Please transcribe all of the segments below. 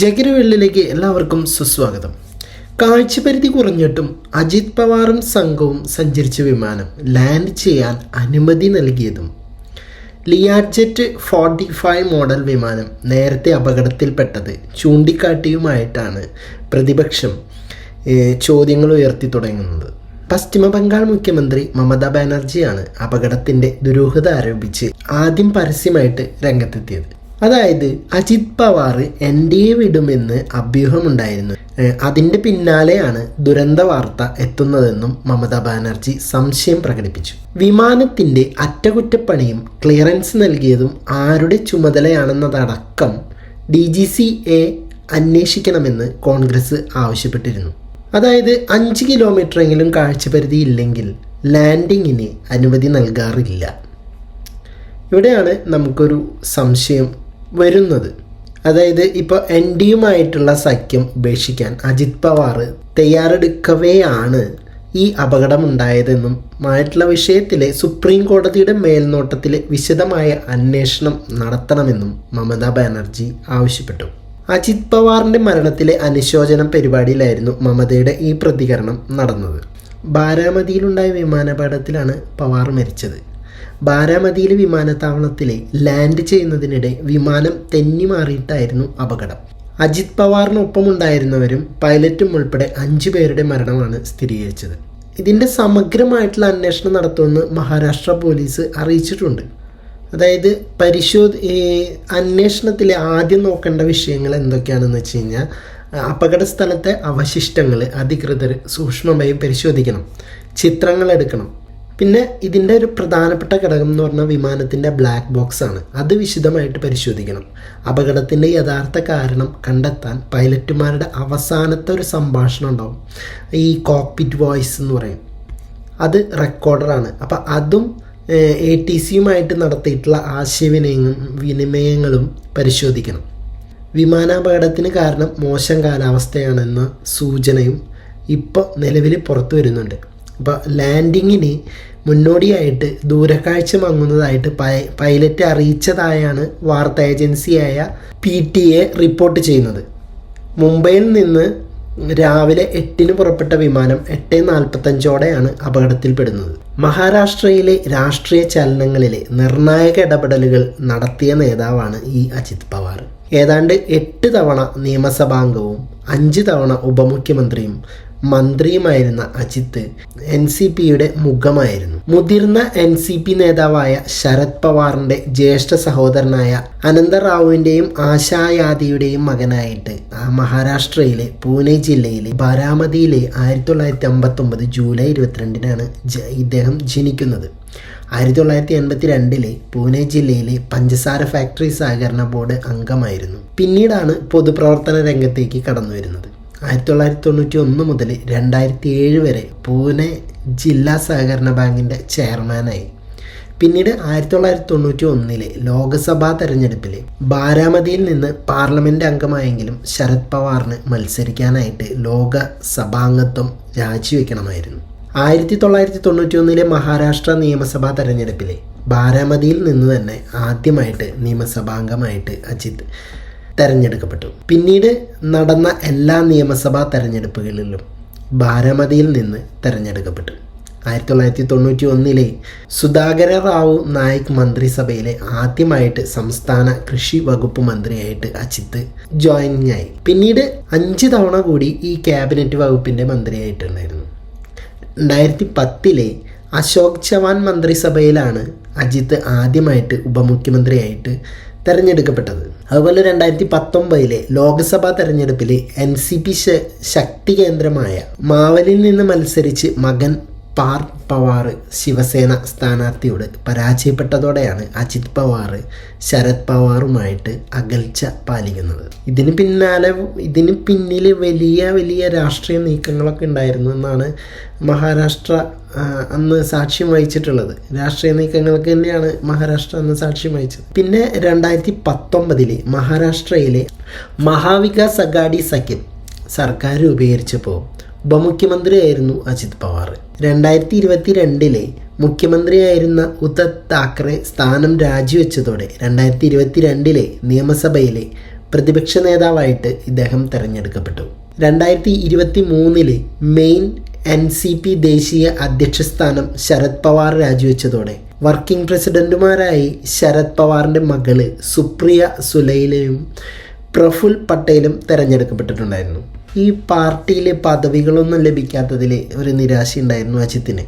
ജഗരവെള്ളിലേക്ക് എല്ലാവർക്കും സുസ്വാഗതം. കാഴ്ചപരിധി കുറഞ്ഞിട്ടും അജിത് പവാറും സംഘവും സഞ്ചരിച്ച വിമാനം ലാൻഡ് ചെയ്യാൻ അനുമതി നൽകിയതും ലിയാർജെറ്റ് ഫോർട്ടി ഫൈവ് മോഡൽ വിമാനം നേരത്തെ അപകടത്തിൽപ്പെട്ടത് ചൂണ്ടിക്കാട്ടിയുമായിട്ടാണ് പ്രതിപക്ഷം ചോദ്യങ്ങൾ ഉയർത്തി തുടങ്ങുന്നത്. പശ്ചിമ ബംഗാൾ മുഖ്യമന്ത്രി മമതാ ബാനർജിയാണ് അപകടത്തിന്റെ ദുരൂഹത ആരോപിച്ച് ആദ്യം പരസ്യമായിട്ട് രംഗത്തെത്തിയത്. അതായത് Ajit Pawar N D A വിടുമെന്ന് അഭ്യൂഹമുണ്ടായിരുന്നു. അതിന്റെ പിന്നാലെയാണ് ദുരന്ത വാർത്ത എത്തുന്നതെന്നും മമതാ ബാനർജി സംശയം പ്രകടിപ്പിച്ചു. വിമാനത്തിന്റെ അറ്റകുറ്റപ്പണിയും ക്ലിയറൻസ് നൽകിയതും ആരുടെ ചുമതലയാണെന്നതടക്കം ഡി ജി സി എ അന്വേഷിക്കണമെന്ന് കോൺഗ്രസ് ആവശ്യപ്പെട്ടിരുന്നു. അതായത് അഞ്ച് കിലോമീറ്ററെങ്കിലും കാഴ്ചപരിധി ഇല്ലെങ്കിൽ ലാൻഡിങ്ങിന് അനുമതി നൽകാറില്ല. ഇവിടെയാണ് നമുക്കൊരു സംശയം വരുന്നത്. അതായത് ഇപ്പോൾ എൻ ഡിയുമായിട്ടുള്ള സഖ്യം ഉപേക്ഷിക്കാൻ അജിത് പവാർ തയ്യാറെടുക്കവെയാണ് ഈ അപകടമുണ്ടായതെന്നും മായിട്ടുള്ള വിഷയത്തിലെ സുപ്രീം കോടതിയുടെ മേൽനോട്ടത്തിൽ വിശദമായ അന്വേഷണം നടത്തണമെന്നും മമതാ ബാനർജി ആവശ്യപ്പെട്ടു. അജിത് പവാറിന്റെ മരണത്തിലെ അനുശോചനം പരിപാടിയിലായിരുന്നു മമതയുടെ ഈ പ്രതികരണം നടന്നത്. ബാരാമതിയിലുണ്ടായ വിമാനാപകടത്തിലാണ് പവാർ മരിച്ചത്. ബാരാമതിയിലെ വിമാനത്താവളത്തിലെ ലാൻഡ് ചെയ്യുന്നതിനിടെ വിമാനം തെന്നി മാറിയിട്ടായിരുന്നു അപകടം. അജിത് പവാറിനൊപ്പമുണ്ടായിരുന്നവരും പൈലറ്റും ഉൾപ്പെടെ അഞ്ചു പേരുടെ മരണമാണ് സ്ഥിരീകരിച്ചത്. ഇതിന്റെ സമഗ്രമായിട്ടുള്ള അന്വേഷണം നടത്തുമെന്ന് മഹാരാഷ്ട്ര പോലീസ് അറിയിച്ചിട്ടുണ്ട്. അതായത് പരിശോധ അന്വേഷണത്തിൽ ആദ്യം നോക്കേണ്ട വിഷയങ്ങൾ എന്തൊക്കെയാണെന്ന് വെച്ച് കഴിഞ്ഞാൽ അപകട സ്ഥലത്തെ അവശിഷ്ടങ്ങൾ അധികൃതർ സൂക്ഷ്മമായി പരിശോധിക്കണം. ചിത്രങ്ങൾ എടുക്കണം. പിന്നെ ഇതിന്റെ ഒരു പ്രധാനപ്പെട്ട ഘടകം എന്ന് പറഞ്ഞാൽ വിമാനത്തിന്റെ ബ്ലാക്ക് ബോക്സ് ആണ്. അത് വിശദമായിട്ട് പരിശോധിക്കണം. അപകടത്തിന്റെ യഥാർത്ഥ കാരണം കണ്ടെത്താൻ പൈലറ്റുമാരുടെ അവസാനത്തെ ഒരു സംഭാഷണം ഉണ്ടാവും. ഈ കോക്പിറ്റ് വോയിസ് എന്ന് പറയും. അത് റെക്കോർഡറാണ് അപ്പോൾ അതും എ ടി സിയുമായിട്ട് നടത്തിയിട്ടുള്ള ആശയവിനിമയങ്ങളും വിനിമയങ്ങളും പരിശോധിക്കണം. വിമാനാപകടത്തിന് കാരണം മോശം കാലാവസ്ഥയാണെന്ന സൂചനയും ഇപ്പോൾ നിലവിൽ പുറത്തു വരുന്നുണ്ട്. ലാൻഡിങ്ങിന് മുന്നോടിയായിട്ട് ദൂരക്കാഴ്ച മങ്ങുന്നതായിട്ട് പൈലറ്റ് അറിയിച്ചതായാണ് വാർത്താ ഏജൻസിയായ പി ടി എ റിപ്പോർട്ട് ചെയ്യുന്നത്. മുംബൈയിൽ നിന്ന് രാവിലെ എട്ടിന് പുറപ്പെട്ട വിമാനം എട്ട് നാൽപ്പത്തഞ്ചോടെയാണ് അപകടത്തിൽപ്പെടുന്നത്. മഹാരാഷ്ട്രയിലെ രാഷ്ട്രീയ ചലനങ്ങളിലെ നിർണായക ഇടപെടലുകൾ നടത്തിയ നേതാവാണ് ഈ അജിത് പവാർ. ഏതാണ്ട് എട്ട് തവണ നിയമസഭാംഗവും അഞ്ച് തവണ ഉപമുഖ്യമന്ത്രിയും മന്ത്രിയുമായിരുന്ന അജിത് എൻ സി പിയുടെ മുഖമായിരുന്നു. മുതിർന്ന എൻ സി പി നേതാവായ ശരത് പവാറിന്റെ ജ്യേഷ്ഠ സഹോദരനായ അനന്തറാവുവിന്റെയും ആശായാദിയുടെയും മകനായിട്ട് മഹാരാഷ്ട്രയിലെ പൂനെ ജില്ലയിലെ ബാരാമതിയിലെ ആയിരത്തി തൊള്ളായിരത്തി അമ്പത്തി ഒമ്പത് ജൂലൈ ഇരുപത്തിരണ്ടിനാണ് ഇദ്ദേഹം ജനിക്കുന്നത്. ആയിരത്തി തൊള്ളായിരത്തി എൺപത്തി രണ്ടിലെ പൂനെ ജില്ലയിലെ പഞ്ചസാര ഫാക്ടറി സഹകരണ ബോർഡ് അംഗമായിരുന്നു. പിന്നീടാണ് പൊതുപ്രവർത്തന രംഗത്തേക്ക് കടന്നു വരുന്നത് ആയിരത്തി തൊള്ളായിരത്തി തൊണ്ണൂറ്റി ഒന്ന് മുതൽ രണ്ടായിരത്തി ഏഴ് വരെ പൂനെ ജില്ലാ സഹകരണ ബാങ്കിന്റെ ചെയർമാനായി. പിന്നീട് ആയിരത്തി തൊള്ളായിരത്തി തൊണ്ണൂറ്റി ഒന്നിലെ ലോക്സഭാ തെരഞ്ഞെടുപ്പിൽ ബാരാമതിയിൽ നിന്ന് പാർലമെന്റ് അംഗമായെങ്കിലും ശരത് പവാറിന് മത്സരിക്കാനായിട്ട് ലോകസഭാംഗത്വം രാജിവെക്കണമായിരുന്നു. ആയിരത്തി തൊള്ളായിരത്തി തൊണ്ണൂറ്റി ഒന്നിലെ മഹാരാഷ്ട്ര നിയമസഭാ തെരഞ്ഞെടുപ്പിലെ ബാരാമതിയിൽ നിന്ന് തന്നെ ആദ്യമായിട്ട് നിയമസഭാംഗമായിട്ട് അജിത് തെരഞ്ഞെടുക്കപ്പെട്ടു. പിന്നീട് നടന്ന എല്ലാ നിയമസഭാ തെരഞ്ഞെടുപ്പുകളിലും ബാരാമതിയിൽ നിന്ന് തെരഞ്ഞെടുക്കപ്പെട്ടു. ആയിരത്തി തൊള്ളായിരത്തി തൊണ്ണൂറ്റി ഒന്നിലെ സുധാകര റാവു നായിക് മന്ത്രിസഭയിലെ ആദ്യമായിട്ട് സംസ്ഥാന കൃഷി വകുപ്പ് മന്ത്രിയായിട്ട് അജിത്ത് ജോയിനിങ് ആയി. പിന്നീട് അഞ്ച് തവണ കൂടി ഈ ക്യാബിനറ്റ് വകുപ്പിന്റെ മന്ത്രിയായിട്ടുണ്ടായിരുന്നു. രണ്ടായിരത്തി പത്തിലെ അശോക് ചവാൻ മന്ത്രിസഭയിലാണ് അജിത്ത് ആദ്യമായിട്ട് ഉപമുഖ്യമന്ത്രിയായിട്ട് തെരഞ്ഞെടുക്കപ്പെട്ടത്. അതുപോലെ രണ്ടായിരത്തി പത്തൊമ്പതിലെ ലോക്സഭാ തെരഞ്ഞെടുപ്പിൽ എൻ സി പി ശക്തി കേന്ദ്രമായ മാവലിൽ നിന്ന് മത്സരിച്ച് മകൻ പാർ പവാർ ശിവസേന സ്ഥാനാർത്ഥിയോട് പരാജയപ്പെട്ടതോടെയാണ് അജിത് പവാർ ശരത് പവാറുമായിട്ട് അകൽച്ച പാലിക്കുന്നത്. ഇതിന് പിന്നാലെ ഇതിന് പിന്നിൽ വലിയ വലിയ രാഷ്ട്രീയ നീക്കങ്ങളൊക്കെ ഉണ്ടായിരുന്നു എന്നാണ് മഹാരാഷ്ട്ര അന്ന് സാക്ഷ്യം വഹിച്ചിട്ടുള്ളത്. രാഷ്ട്രീയ നീക്കങ്ങൾക്ക് തന്നെയാണ് മഹാരാഷ്ട്ര അന്ന് സാക്ഷ്യം വഹിച്ചത്. പിന്നെ രണ്ടായിരത്തി പത്തൊമ്പതിലെ മഹാരാഷ്ട്രയിലെ മഹാവികാസ് അഗാഡി സഖ്യം സർക്കാർ രൂപീകരിച്ചപ്പോൾ ഉപമുഖ്യമന്ത്രിയായിരുന്നു അജിത് പവാർ. രണ്ടായിരത്തി ഇരുപത്തി രണ്ടിലെ മുഖ്യമന്ത്രിയായിരുന്ന ഉദ്ധവ് താക്കറെ സ്ഥാനം രാജിവെച്ചതോടെ രണ്ടായിരത്തി ഇരുപത്തി രണ്ടിലെ നിയമസഭയിലെ പ്രതിപക്ഷ നേതാവായിട്ട് ഇദ്ദേഹം തെരഞ്ഞെടുക്കപ്പെട്ടു. രണ്ടായിരത്തി ഇരുപത്തി മൂന്നിലെ മെയിൻ എൻ സി പി ദേശീയ അധ്യക്ഷ സ്ഥാനം ശരത് പവാർ രാജിവെച്ചതോടെ വർക്കിംഗ് പ്രസിഡന്റുമാരായി ശരത് പവാറിന്റെ മകൾ സുപ്രിയ സുലൈലയും പ്രഫുൽ പട്ടേലും തിരഞ്ഞെടുക്കപ്പെട്ടിട്ടുണ്ടായിരുന്നു. ഈ പാർട്ടിയിലെ പദവികളൊന്നും ലഭിക്കാത്തതിൽ ഒരു നിരാശയുണ്ടായിരുന്നു അജിത്തിന്.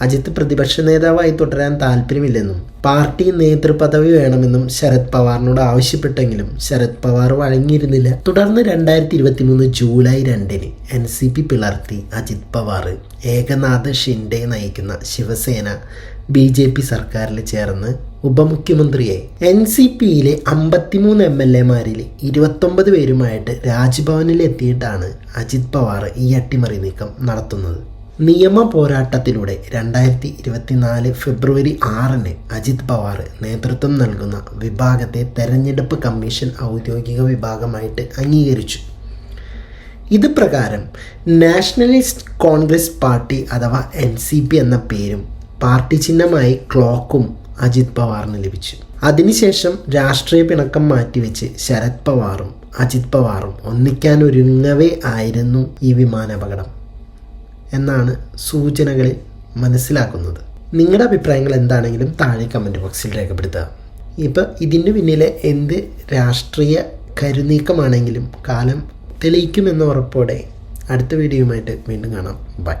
അജിത്ത് പ്രതിപക്ഷ നേതാവായി തുടരാൻ താല്പര്യമില്ലെന്നും പാർട്ടി നേതൃപദവി വേണമെന്നും ശരത് പവാറിനോട് ആവശ്യപ്പെട്ടെങ്കിലും ശരത് പവാർ വഴങ്ങിയിരുന്നില്ല. തുടർന്ന് രണ്ടായിരത്തി ഇരുപത്തി മൂന്ന് ജൂലൈ രണ്ടിന് എൻ സി പി പിളർത്തി അജിത് പവാർ ഏകനാഥ് ഷിൻഡെ നയിക്കുന്ന ശിവസേന ബി ജെ പി സർക്കാരിൽ ചേർന്ന് ഉപമുഖ്യമന്ത്രിയെ. എൻ സി പിയിലെ അമ്പത്തിമൂന്ന് എം എൽ എമാരിൽ ഇരുപത്തൊമ്പത് പേരുമായിട്ട് രാജ്ഭവനിൽ എത്തിയിട്ടാണ് അജിത് പവാർ ഈ അട്ടിമറി നീക്കം നടത്തുന്നത്. നിയമ പോരാട്ടത്തിലൂടെ രണ്ടായിരത്തി ഇരുപത്തിനാല് ഫെബ്രുവരി ആറിന് അജിത് പവാർ നേതൃത്വം നൽകുന്ന വിഭാഗത്തെ തെരഞ്ഞെടുപ്പ് കമ്മീഷൻ ഔദ്യോഗിക വിഭാഗമായിട്ട് അംഗീകരിച്ചു. ഇത് പ്രകാരം നാഷണലിസ്റ്റ് കോൺഗ്രസ് പാർട്ടി അഥവാ എൻ സി പി എന്ന പേരും പാർട്ടി ചിഹ്നമായി ക്ലോക്കും അജിത് പവാറിന് ലഭിച്ചു. അതിനുശേഷം രാഷ്ട്രീയ പിണക്കം മാറ്റിവെച്ച് ശരത് പവാറും അജിത് പവാറും ഒന്നിക്കാൻ ഒരുങ്ങവേ ആയിരുന്നു ഈ വിമാനാപകടം. എന്നാണ് സൂചനകളിൽ മനസ്സിലാക്കുന്നത്. നിങ്ങളുടെ അഭിപ്രായങ്ങൾ എന്താണെങ്കിലും താഴെ കമന്റ് ബോക്സിൽ രേഖപ്പെടുത്തുക. ഇപ്പോൾ ഇതിന് പിന്നിലെ എന്ത് രാഷ്ട്രീയ കരുനീക്കമാണെങ്കിലും കാലം തെളിയിക്കുമെന്ന ഉറപ്പോടെ അടുത്ത വീഡിയോയുമായിട്ട് വീണ്ടും കാണാം. ബൈ